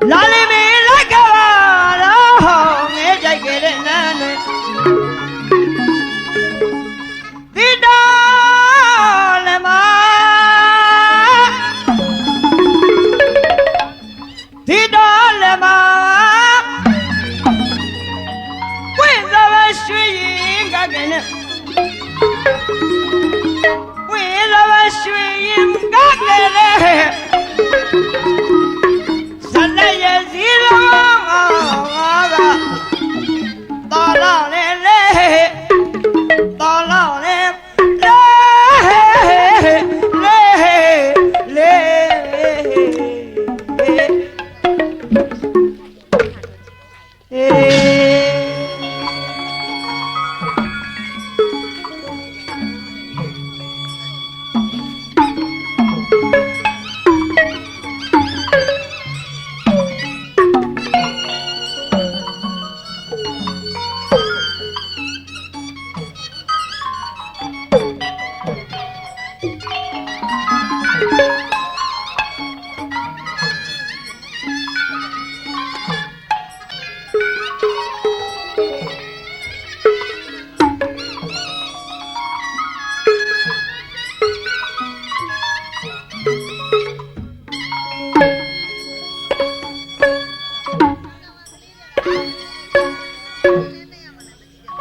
哪里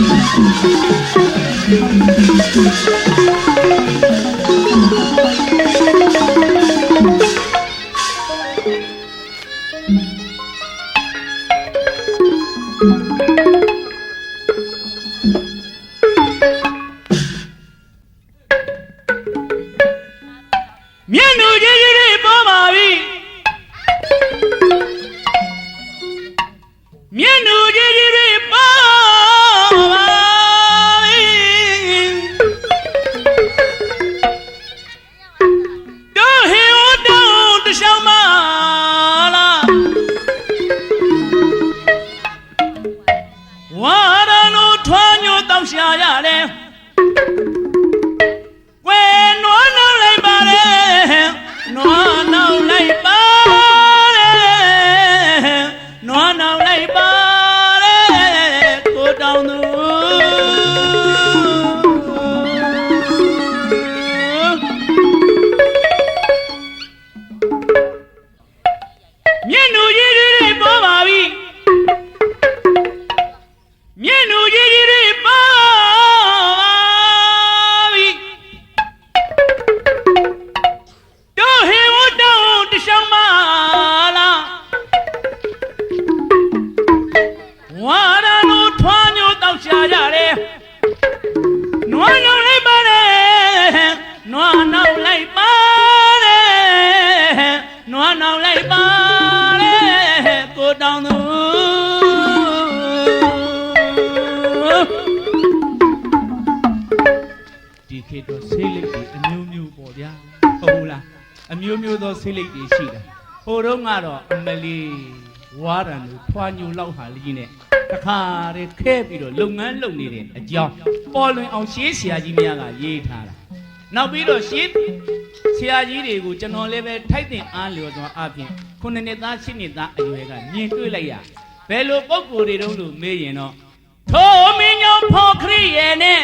Thank you. 朋友都想要嘞 ဖြစ်တော့ဆေးလိပ်တွေအမျိုးမျိုးပေါ့ဗျာဟုတ်ဘူးလားအမျိုးမျိုးသောဆေးလိပ်တွေရှိတယ်ဟိုတုန်းကတော့အမလီဝါရံလို့ဖွာညူလောက်ဟာလေးနဲ့တခါတည်းခဲပြီးတော့လုပ်ငန်းလုပ်နေတဲ့အကြောင်းပေါ်လွင်အောင်ရှေးဆရာကြီးများကရေးထားတာနောက်ပြီးတော့ရှေးဆရာကြီးတွေကိုကျွန်တော်လည်းပဲထိုက်တင်အားလျော်စွာအပြင်ခုနှစ်နှစ်သားရှစ်နှစ်သားအရွယ်ကမြင်တွေ့လိုက်ရဘယ်လိုပုံကိုယ်တွေတုံးလို့မေးရင်တော့ထိုမင်းညောဖော်ခရီးရဲ့နဲ့